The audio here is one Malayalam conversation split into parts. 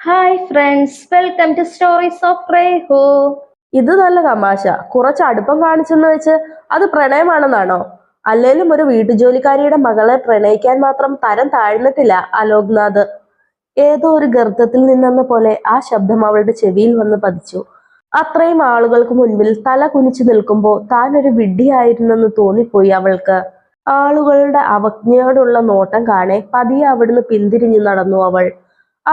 Hi friends welcome to stories of റേഹോ ഇത് നല്ല തമാശ. കുറച്ച് അടുപ്പം കാണിച്ചെന്ന് വെച്ച് അത് പ്രണയമാണെന്നാണോ? അല്ലേലും ഒരു വീട്ടുജോലിക്കാരിയുടെ മകളെ പ്രണയിക്കാൻ മാത്രം തരം താഴ്ന്നിട്ടില്ല അലോക്നാഥ്. ഏതോ ഒരു ഗർത്തത്തിൽ നിന്നെന്ന പോലെ ആ ശബ്ദം അവളുടെ ചെവിയിൽ വന്ന് പതിച്ചു. അത്രയും ആളുകൾക്ക് മുൻപിൽ തല കുനിച്ചു നിൽക്കുമ്പോൾ താൻ ഒരു വിഡ്ഢിയായിരുന്നെന്ന് തോന്നിപ്പോയി അവൾക്ക്. ആളുകളുടെ അവജ്ഞയോടുള്ള നോട്ടം കാണെ പതിയെ അവിടുന്ന് പിന്തിരിഞ്ഞു നടന്നു അവൾ.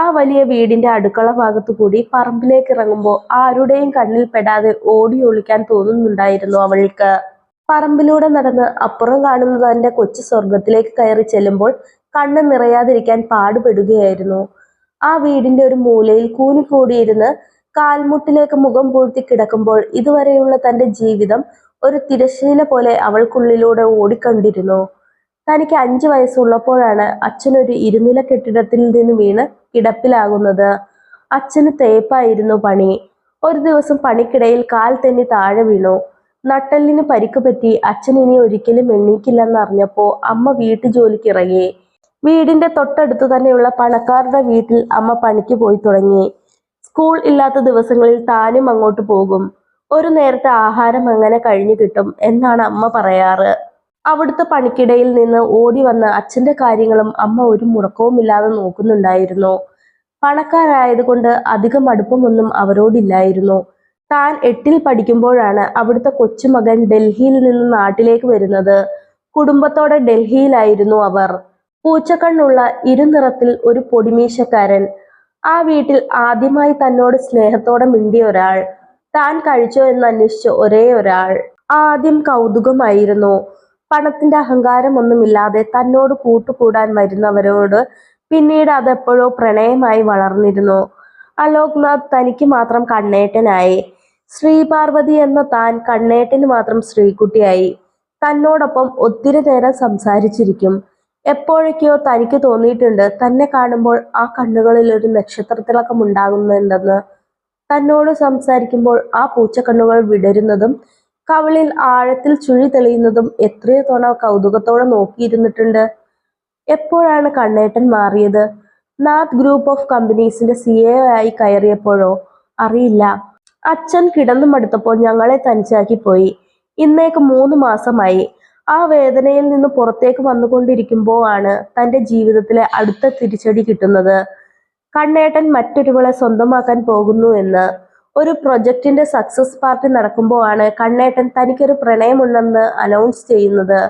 ആ വലിയ വീടിന്റെ അടുക്കള ഭാഗത്തു കൂടി പറമ്പിലേക്ക് ഇറങ്ങുമ്പോൾ ആരുടെയും കണ്ണിൽ പെടാതെ ഓടി ഒളിക്കാൻ തോന്നുന്നുണ്ടായിരുന്നു അവൾക്ക്. പറമ്പിലൂടെ നടന്ന് അപ്പുറം കാണുന്ന തന്റെ കൊച്ചു സ്വർഗത്തിലേക്ക് കയറി ചെല്ലുമ്പോൾ കണ്ണ് നിറയാതിരിക്കാൻ പാടുപെടുകയായിരുന്നു. ആ വീടിന്റെ ഒരു മൂലയിൽ കൂനിക്കൂടിയിരുന്ന് കാൽമുട്ടിലേക്ക് മുഖം പൂഴ്ത്തി കിടക്കുമ്പോൾ ഇതുവരെയുള്ള തന്റെ ജീവിതം ഒരു തിരശ്ശീല പോലെ അവൾക്കുള്ളിലൂടെ ഓടിക്കണ്ടിരുന്നു. തനിക്ക് അഞ്ചു വയസ്സുള്ളപ്പോഴാണ് അച്ഛനൊരു ഇരുനില കെട്ടിടത്തിൽ നിന്ന് വീണ് കിടപ്പിലാകുന്നത്. അച്ഛന് തേപ്പായിരുന്നു പണി. ഒരു ദിവസം പണിക്കിടയിൽ കാൽ തെന്നി താഴെ വീണു. നട്ടലിന് പരിക്ക് പറ്റി അച്ഛൻ ഇനി ഒരിക്കലും എണ്ണീക്കില്ലെന്നറിഞ്ഞപ്പോ അമ്മ വീട്ടു ജോലിക്ക് ഇറങ്ങി വീടിന്റെ തൊട്ടടുത്ത് തന്നെയുള്ള പണക്കാരുടെ വീട്ടിൽ അമ്മ പണിക്ക് പോയി തുടങ്ങി. സ്കൂൾ ഇല്ലാത്ത ദിവസങ്ങളിൽ താനും അങ്ങോട്ട് പോകും. ഒരു നേരത്തെ ആഹാരം അങ്ങനെ കഴിഞ്ഞു കിട്ടും എന്നാണ് അമ്മ പറയാറ്. അവിടുത്തെ പണിക്കിടയിൽ നിന്ന് ഓടി വന്ന അച്ഛന്റെ കാര്യങ്ങളും അമ്മ ഒരു മുടക്കവുമില്ലാതെ നോക്കുന്നുണ്ടായിരുന്നു. പണക്കാരായതുകൊണ്ട് അധികം അടുപ്പമൊന്നും അവരോടില്ലായിരുന്നു. താൻ എട്ടിൽ പഠിക്കുമ്പോഴാണ് അവിടുത്തെ കൊച്ചുമകൻ ഡൽഹിയിൽ നിന്ന് നാട്ടിലേക്ക് വരുന്നത്. കുടുംബത്തോടെ ഡൽഹിയിലായിരുന്നു അവർ. പൂച്ചക്കണ്ണുള്ള ഇരുനിറത്തിൽ ഒരു പൊടിമീശക്കാരൻ. ആ വീട്ടിൽ ആദ്യമായി തന്നോട് സ്നേഹത്തോടെ മിണ്ടിയ ഒരാൾ. താൻ കഴിച്ചോ എന്ന് അന്വേഷിച്ച ഒരേ ഒരാൾ. ആദ്യം കൗതുകമായിരുന്നു. പണത്തിന്റെ അഹങ്കാരം ഒന്നുമില്ലാതെ തന്നോട് കൂട്ടുകൂടാൻ വരുന്നവരോട് പിന്നീട് അതെപ്പോഴോ പ്രണയമായി വളർന്നിരുന്നു. അലോക്നാഥ് തനിക്ക് മാത്രം കണ്ണേട്ടനായി. ശ്രീപാർവതി എന്ന താൻ കണ്ണേട്ടന് മാത്രം ശ്രീകുട്ടിയായി. തന്നോടൊപ്പം ഒത്തിരി നേരം സംസാരിച്ചിരിക്കും. എപ്പോഴൊക്കെയോ തനിക്ക് തോന്നിയിട്ടുണ്ട് തന്നെ കാണുമ്പോൾ ആ കണ്ണുകളിൽ ഒരു നക്ഷത്രത്തിളക്കം ഉണ്ടാകുന്നുണ്ടെന്ന്. തന്നോട് സംസാരിക്കുമ്പോൾ ആ പൂച്ചക്കണ്ണുകൾ വിടരുന്നതും കവിളിൽ ആഴത്തിൽ ചുഴി തെളിയുന്നതും എത്രയോ തവണ കൗതുകത്തോടെ നോക്കിയിരുന്നിട്ടുണ്ട്. എപ്പോഴാണ് കണ്ണേട്ടൻ മാറിയത്? നാഥ് ഗ്രൂപ്പ് ഓഫ് കമ്പനീസിന്റെ സി എ ആയി കയറിയപ്പോഴോ? അറിയില്ല. അച്ഛൻ കിടന്നു മടുത്തപ്പോൾ ഞങ്ങളെ തനിച്ചാക്കി പോയി. ഇന്നേക്ക് മൂന്ന് മാസമായി. ആ വേദനയിൽ നിന്ന് പുറത്തേക്ക് വന്നുകൊണ്ടിരിക്കുമ്പോൾ ആണ് തന്റെ ജീവിതത്തിലെ അടുത്ത തിരിച്ചടി കിട്ടുന്നത്. കണ്ണേട്ടൻ മറ്റൊരുവളെ സ്വന്തമാക്കാൻ പോകുന്നു എന്ന് ഒരു പ്രൊജക്ടിന്റെ സക്സസ് പാർട്ടി നടക്കുമ്പോഴാണ് കണ്ണേട്ടൻ തനിക്കൊരു പ്രണയമുണ്ടെന്ന് അനൗൺസ് ചെയ്യുന്നത്.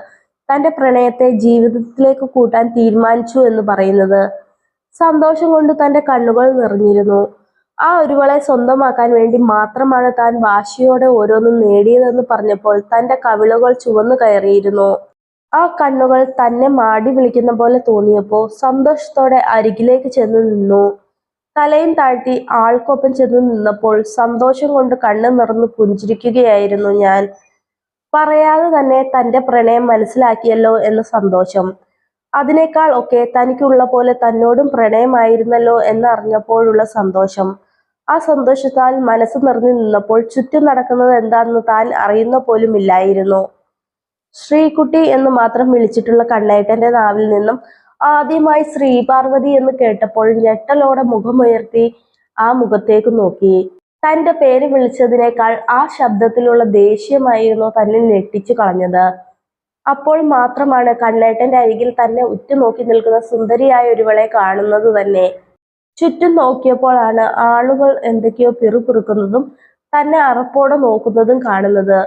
തന്റെ പ്രണയത്തെ ജീവിതത്തിലേക്ക് കൂട്ടാൻ തീരുമാനിച്ചു എന്ന് പറയുന്നത്. സന്തോഷം കൊണ്ട് തന്റെ കണ്ണുകൾ നിറഞ്ഞിരുന്നു. ആ ഒരുവളെ സ്വന്തമാക്കാൻ വേണ്ടി മാത്രമാണ് താൻ വാശിയോടെ ഓരോന്നും നേടിയതെന്ന് പറഞ്ഞപ്പോൾ തന്റെ കവിളുകൾ ചുവന്നു കയറിയിരുന്നു. ആ കണ്ണുകൾ തന്നെ മാടി വിളിക്കുന്ന പോലെ തോന്നിയപ്പോൾ സന്തോഷത്തോടെ അരികിലേക്ക് ചെന്ന് നിന്നു. തലയും താഴ്ത്തി ആൾക്കൊപ്പം ചെന്ന് നിന്നപ്പോൾ സന്തോഷം കൊണ്ട് കണ്ണു നിറന്നു പുഞ്ചിരിക്കുകയായിരുന്നു ഞാൻ. പറയാതെ തന്നെ തന്റെ പ്രണയം മനസ്സിലാക്കിയല്ലോ എന്ന സന്തോഷം. അതിനേക്കാൾ ഒക്കെ തനിക്കുള്ള പോലെ തന്നോടും പ്രണയമായിരുന്നല്ലോ എന്നറിഞ്ഞപ്പോഴുള്ള സന്തോഷം. ആ സന്തോഷത്താൽ മനസ്സ് നിറഞ്ഞു നിന്നപ്പോൾ ചുറ്റും നടക്കുന്നത് എന്താണെന്ന് താൻ അറിയുന്ന പോലും ഇല്ലായിരുന്നു. ശ്രീകുട്ടി എന്ന് മാത്രം വിളിച്ചിട്ടുള്ള കണ്ണേട്ടന്റെ നാവിൽ നിന്നും ആദ്യമായി ശ്രീപാർവതി എന്ന് കേട്ടപ്പോൾ ഞെട്ടലോടെ മുഖമുയർത്തി ആ മുഖത്തേക്ക് നോക്കി. തന്റെ പേര് വിളിച്ചതിനേക്കാൾ ആ ശബ്ദത്തിലുള്ള ദേഷ്യമായിരുന്നു തന്നെ ഞെട്ടിച്ചു കളഞ്ഞത്. അപ്പോൾ മാത്രമാണ് കണ്ണേട്ടന്റെ അരികിൽ തന്നെ ഉറ്റുനോക്കി നിൽക്കുന്ന സുന്ദരിയായ ഒരുവളെ കാണുന്നത് തന്നെ. ചുറ്റും നോക്കിയപ്പോഴാണ് ആളുകൾ എന്തൊക്കെയോ പിറുപിറുക്കുന്നതും തന്നെ അറപ്പോടെ നോക്കുന്നതും കാണുന്നത്.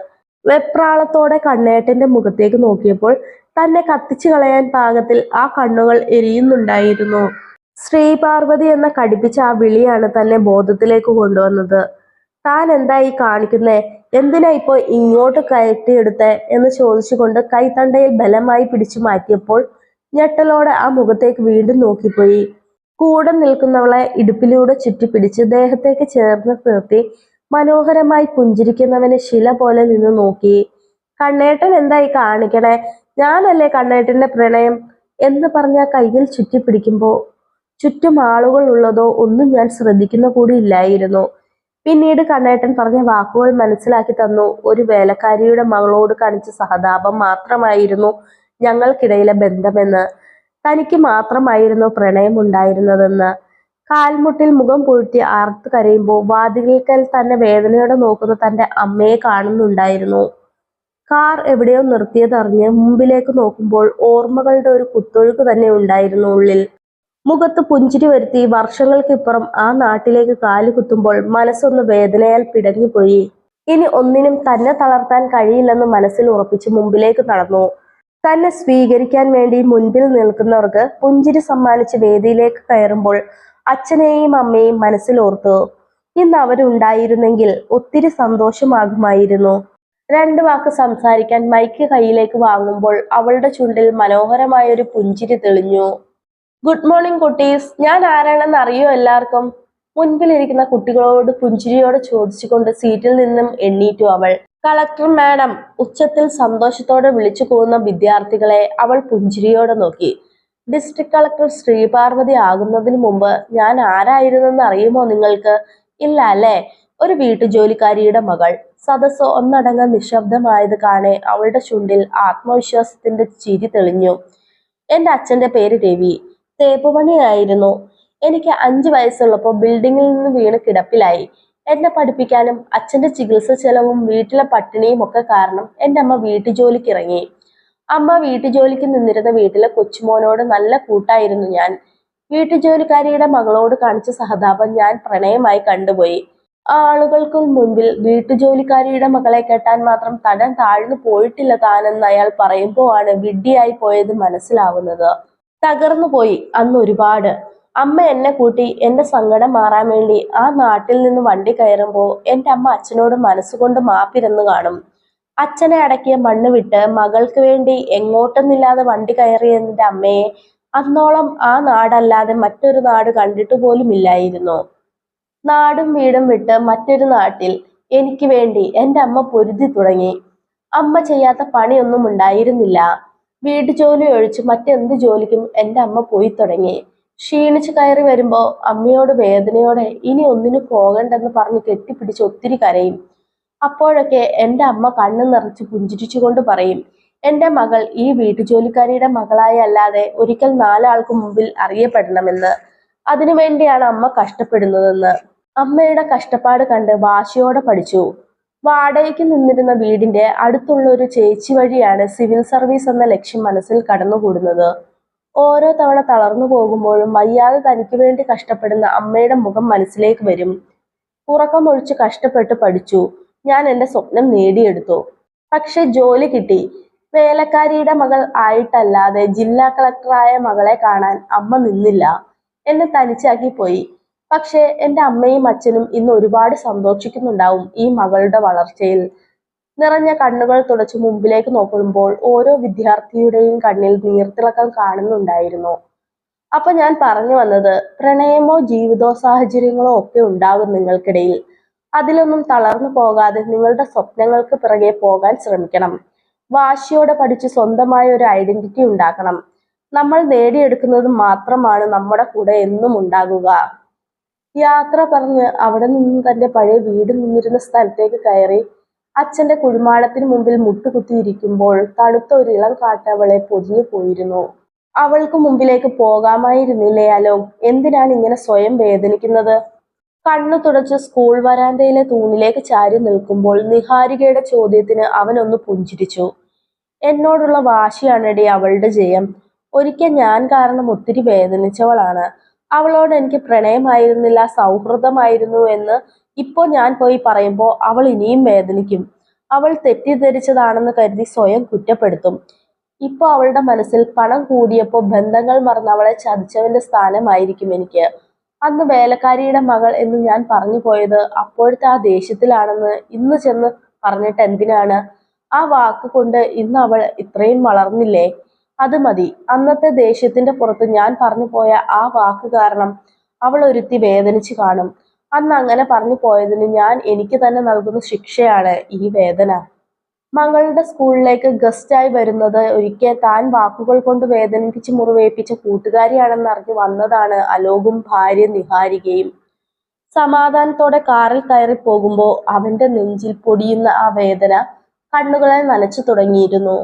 വെപ്രാളത്തോടെ കണ്ണേട്ടന്റെ മുഖത്തേക്ക് നോക്കിയപ്പോൾ തന്നെ കത്തിച്ചു കളയാൻ പാകത്തിൽ ആ കണ്ണുകൾ എരിയുന്നുണ്ടായിരുന്നു. ശ്രീ പാർവതി എന്ന കടിപ്പിച്ച ആ വിളിയാണ് തന്നെ ബോധത്തിലേക്ക് കൊണ്ടുവന്നത്. താൻ എന്തായി കാണിക്കുന്നേ? എന്തിനാ ഇപ്പോ ഇങ്ങോട്ട് കയറ്റിയെടുത്തേ എന്ന് ചോദിച്ചുകൊണ്ട് കൈത്തണ്ടയിൽ ബലമായി പിടിച്ചു മാറ്റിയപ്പോൾ ഞെട്ടലോടെ ആ മുഖത്തേക്ക് വീണ്ടും നോക്കിപ്പോയി. കൂടെ നിൽക്കുന്നവളെ ഇടുപ്പിലൂടെ ചുറ്റിപ്പിടിച്ച് ദേഹത്തേക്ക് ചേർന്ന് നിർത്തി മനോഹരമായി പുഞ്ചിരിക്കുന്നവനെ ശില പോലെ നിന്ന് നോക്കി. കണ്ണേട്ടൻ എന്തായി കാണിക്കണേ? ഞാനല്ലേ കണ്ണേട്ടന്റെ പ്രണയം? എന്ന് പറഞ്ഞ കയ്യിൽ ചുറ്റിപ്പിടിക്കുമ്പോൾ ചുറ്റും ആളുകൾ ഉള്ളതോ ഒന്നും ഞാൻ ശ്രദ്ധിക്കുന്ന കൂടി ഇല്ലായിരുന്നു. പിന്നീട് കണ്ണേട്ടൻ പറഞ്ഞ വാക്കുകൾ മനസ്സിലാക്കി തന്നു. ഒരു വേലക്കാരിയുടെ മകളോട് കാണിച്ച സഹതാപം മാത്രമായിരുന്നു ഞങ്ങൾക്കിടയിലെ ബന്ധമെന്ന്. തനിക്ക് മാത്രമായിരുന്നു പ്രണയം ഉണ്ടായിരുന്നതെന്ന്. കാൽമുട്ടിൽ മുഖം പൂഴ്ത്തി ആർത്ത് കരയുമ്പോൾ വാതിൽക്കൽ തന്നെ വേദനയോടെ നോക്കുന്ന തന്റെ അമ്മയെ കാണുന്നുണ്ടായിരുന്നു. കാർ എവിടെയോ നിർത്തിയതറിഞ്ഞ് മുമ്പിലേക്ക് നോക്കുമ്പോൾ ഓർമ്മകളുടെ ഒരു കുത്തൊഴുക്ക് തന്നെ ഉണ്ടായിരുന്നു ഉള്ളിൽ. മുഖത്ത് പുഞ്ചിരി വരുത്തി വർഷങ്ങൾക്കിപ്പുറം ആ നാട്ടിലേക്ക് കാൽ കുത്തുമ്പോൾ മനസ്സൊന്ന് വേദനയാൽ പിടഞ്ഞുപോയി. ഇനി ഒന്നിനും തന്നെ തളർത്താൻ കഴിയില്ലെന്ന് മനസ്സിൽ ഉറപ്പിച്ച് മുമ്പിലേക്ക് നടന്നു. തന്നെ സ്വീകരിക്കാൻ വേണ്ടി മുൻപിൽ നിൽക്കുന്നവർക്ക് പുഞ്ചിരി സമ്മാനിച്ച് വേദിയിലേക്ക് കയറുമ്പോൾ അച്ഛനെയും അമ്മയെയും മനസ്സിലോർത്തു ഇന്ന് അവരുണ്ടായിരുന്നെങ്കിൽ ഒത്തിരി സന്തോഷമാകുമായിരുന്നു. രണ്ട് വാക്ക് സംസാരിക്കാൻ മൈക്ക് കയ്യിലേക്ക് വാങ്ങുമ്പോൾ അവളുടെ ചുണ്ടിൽ മനോഹരമായ ഒരു പുഞ്ചിരി തെളിഞ്ഞു. ഗുഡ് മോർണിംഗ് കുട്ടീസ്. ഞാൻ ആരാണെന്ന് അറിയോ എല്ലാവർക്കും? മുൻപിലിരിക്കുന്ന കുട്ടികളോട് പുഞ്ചിരിയോട് ചോദിച്ചുകൊണ്ട് സീറ്റിൽ നിന്നും എണ്ണീറ്റു അവൾ. കളക്ടർ മാഡം ഉച്ചത്തിൽ സന്തോഷത്തോടെ വിളിച്ചു പോകുന്ന വിദ്യാർത്ഥികളെ അവൾ പുഞ്ചിരിയോടെ നോക്കി. ഡിസ്ട്രിക്ട് കളക്ടർ ശ്രീപാർവതി ആകുന്നതിന് മുമ്പ് ഞാൻ ആരായിരുന്നെന്ന് അറിയുമോ നിങ്ങൾക്ക്? ഇല്ല അല്ലേ? ഒരു വീട്ടുജോലിക്കാരിയുടെ മകൾ. സദസ് ഒന്നടങ്കം നിശബ്ദമായത് കാണെ അവളുടെ ചുണ്ടിൽ ആത്മവിശ്വാസത്തിന്റെ ചിരി തെളിഞ്ഞു. എന്റെ അച്ഛന്റെ പേര് രവി. തേപ്പുപണിയായിരുന്നു എനിക്ക് അഞ്ചു വയസ്സുള്ളപ്പോൾ ബിൽഡിങ്ങിൽ നിന്ന് വീണ് കിടപ്പിലായി. എന്നെ പഠിപ്പിക്കാനും അച്ഛന്റെ ചികിത്സ ചെലവും വീട്ടിലെ പട്ടിണിയും ഒക്കെ കാരണം എന്റെ അമ്മ വീട്ടുജോലിക്ക് ഇറങ്ങി. അമ്മ വീട്ടുജോലിക്ക് നിന്നിരുന്ന വീട്ടിലെ കൊച്ചുമോനോട് നല്ല കൂട്ടായിരുന്നു ഞാൻ. വീട്ടുജോലിക്കാരിയുടെ മകളോട് കാണിച്ച സഹതാപം ഞാൻ പ്രണയമായി കണ്ടുപോയി. ആളുകൾക്ക് മുൻപിൽ വീട്ടുജോലിക്കാരിയുടെ മകളെ കെട്ടാൻ മാത്രം തടം താഴ്ന്നു പോയിട്ടില്ല താനെന്ന് അയാൾ പറയുമ്പോഴാണ് വിഡ്ഢിയായി പോയത് മനസ്സിലാവുന്നത്. തകർന്നു പോയി അന്ന് ഒരുപാട്. അമ്മ എന്നെ കൂട്ടി എന്റെ സങ്കടം മാറാൻ വേണ്ടി ആ നാട്ടിൽ നിന്ന് വണ്ടി കയറുമ്പോൾ എന്റെ അമ്മ അച്ഛനോട് മനസ്സുകൊണ്ട് മാപ്പിരുന്ന് കാണും. അച്ഛനെ അടക്കിയ മണ്ണ് വിട്ട് മകൾക്ക് വേണ്ടി എങ്ങോട്ടെന്നില്ലാതെ വണ്ടി കയറിയ അമ്മയെ അന്നോളം ആ നാടല്ലാതെ മറ്റൊരു നാട് കണ്ടിട്ടു പോലും ഇല്ലായിരുന്നു നാടും വീടും വിട്ട് മറ്റൊരു നാട്ടിൽ എനിക്ക് വേണ്ടി എന്റെ അമ്മ പൊരുതി തുടങ്ങി. അമ്മ ചെയ്യാത്ത പണിയൊന്നും ഉണ്ടായിരുന്നില്ല. വീട്ടുജോലി ഒഴിച്ച് മറ്റെന്ത് ജോലിക്കും എന്റെ അമ്മ പോയി തുടങ്ങി. ക്ഷീണിച്ച് കയറി വരുമ്പോൾ അമ്മയോട് വേദനയോടെ ഇനി ഒന്നിനു പോകണ്ടെന്ന് പറഞ്ഞ് കെട്ടിപ്പിടിച്ച് ഒത്തിരി കരയും. അപ്പോഴൊക്കെ എന്റെ അമ്മ കണ്ണു നിറച്ച് പുഞ്ചിരിച്ചുകൊണ്ട് പറയും എന്റെ മകൾ ഈ വീട്ടുജോലിക്കാരിയുടെ മകളായി അല്ലാതെ ഒരിക്കൽ നാലാൾക്ക് മുമ്പിൽ അറിയപ്പെടണമെന്ന്. അതിനുവേണ്ടിയാണ് അമ്മ കഷ്ടപ്പെടുന്നതെന്ന്. അമ്മയുടെ കഷ്ടപ്പാട് കണ്ട് വാശിയോടെ പഠിച്ചു. വാടകയ്ക്ക് നിന്നിരുന്ന വീടിന്റെ അടുത്തുള്ള ഒരു ചേച്ചി വഴിയാണ് സിവിൽ സർവീസ് എന്ന ലക്ഷ്യം മനസ്സിൽ കടന്നുകൂടുന്നത്. ഓരോ തവണ തളർന്നു പോകുമ്പോഴും വയ്യാതെ തനിക്ക് വേണ്ടി കഷ്ടപ്പെടുന്ന അമ്മയുടെ മുഖം മനസ്സിലേക്ക് വരും. ഉറക്കമൊഴിച്ച് കഷ്ടപ്പെട്ട് പഠിച്ചു. ഞാൻ എന്റെ സ്വപ്നം നേടിയെടുത്തു. പക്ഷെ ജോലി കിട്ടി. വേലക്കാരിയുടെ മകൾ ആയിട്ടല്ലാതെ ജില്ലാ കളക്ടറായ മകളെ കാണാൻ അമ്മ നിന്നില്ല. എന്നെ തനിച്ചാക്കി പോയി. പക്ഷേ എന്റെ അമ്മയും അച്ഛനും ഇന്ന് ഒരുപാട് സന്തോഷിക്കുന്നുണ്ടാവും ഈ മകളുടെ വളർച്ചയിൽ. നിറഞ്ഞ കണ്ണുകൾ തുടച്ചു മുമ്പിലേക്ക് നോക്കുമ്പോൾ ഓരോ വിദ്യാർത്ഥിയുടെയും കണ്ണിൽ നീർത്തിളക്കം കാണുന്നുണ്ടായിരുന്നു. അപ്പൊ ഞാൻ പറഞ്ഞു വന്നത് പ്രണയമോ ജീവിതോ സാഹചര്യങ്ങളോ ഒക്കെ ഉണ്ടാകും നിങ്ങൾക്കിടയിൽ. അതിലൊന്നും തളർന്നു പോകാതെ നിങ്ങളുടെ സ്വപ്നങ്ങൾക്ക് പിറകെ പോകാൻ ശ്രമിക്കണം. വാശിയോടെ പഠിച്ച് സ്വന്തമായ ഒരു ഐഡന്റിറ്റി ഉണ്ടാക്കണം. നമ്മൾ നേടിയെടുക്കുന്നത് മാത്രമാണ് നമ്മുടെ കൂടെ എന്നും ഉണ്ടാകുക. യാത്ര പറഞ്ഞ് അവിടെ നിന്ന് തന്റെ പഴയ വീട് നിന്നിരുന്ന സ്ഥലത്തേക്ക് കയറി അച്ഛന്റെ കുഴിമാടത്തിന് മുമ്പിൽ മുട്ടുകുത്തിയിരിക്കുമ്പോൾ തണുത്ത ഒരു ഇളം കാട്ടവളെ പൊതിഞ്ഞു പോയിരുന്നു. അവൾക്ക് മുമ്പിലേക്ക് പോകാമായിരുന്നില്ലേ എന്തിനാണ് ഇങ്ങനെ സ്വയം വേദനിക്കുന്നത്? കണ്ണു തുടച്ച് സ്കൂൾ വരാന്തയിലെ തൂണിലേക്ക് ചാരി നിൽക്കുമ്പോൾ നിഹാരികയുടെ ചോദ്യത്തിന് അവനൊന്ന് പുഞ്ചിരിച്ചു. എന്നോടുള്ള വാശിയാണടി അവളുടെ ജയം. ഒരിക്കൽ ഞാൻ കാരണം ഒത്തിരി വേദനിച്ചവളാണ്. അവളോട് എനിക്ക് പ്രണയമായിരുന്നില്ല സൗഹൃദമായിരുന്നു എന്ന് ഇപ്പോൾ ഞാൻ പോയി പറയുമ്പോൾ അവൾ ഇനിയും വേദനിക്കും. അവൾ തെറ്റിദ്ധരിച്ചതാണെന്ന് കരുതി സ്വയം കുറ്റപ്പെടുത്തും. ഇപ്പോൾ അവളുടെ മനസ്സിൽ പണം കൂടിയപ്പോൾ ബന്ധങ്ങൾ മറന്ന് അവളെ ചതിച്ചവന്റെ സ്ഥാനമായിരിക്കും എനിക്ക്. അന്ന് വേലക്കാരിയുടെ മകൾ എന്ന് ഞാൻ പറഞ്ഞു പോയത് അപ്പോഴത്തെ ആ ദേഷ്യത്തിലാണെന്ന് ഇന്ന് ചെന്ന് പറഞ്ഞിട്ട് എന്തിനാണ്? ആ വാക്ക് കൊണ്ട് ഇന്ന് അവൾ ഇത്രയും വളർന്നില്ലേ? അത് മതി. അന്നത്തെ ദേഷ്യത്തിന്റെ പുറത്ത് ഞാൻ പറഞ്ഞു പോയ ആ വാക്ക് കാരണം അവൾ ഒരുത്തി വേദനിച്ചു കാണും. അന്ന് അങ്ങനെ പറഞ്ഞു പോയതിന് ഞാൻ എനിക്ക് തന്നെ നൽകുന്ന ശിക്ഷയാണ് ഈ വേദന. മകളുടെ സ്കൂളിലേക്ക് ഗസ്റ്റായി വരുന്നത് ഒരിക്കൽ താൻ വാക്കുകൾ കൊണ്ട് വേദനിപ്പിച്ച് കൂട്ടുകാരിയാണെന്ന് അറിഞ്ഞു വന്നതാണ് അലോകും ഭാര്യ നിഹാരികയും. സമാധാനത്തോടെ കാറിൽ കയറി പോകുമ്പോൾ അവന്റെ നെഞ്ചിൽ പൊടിയുന്ന ആ വേദന കണ്ണുകളെ നനച്ചു തുടങ്ങിയിരുന്നു.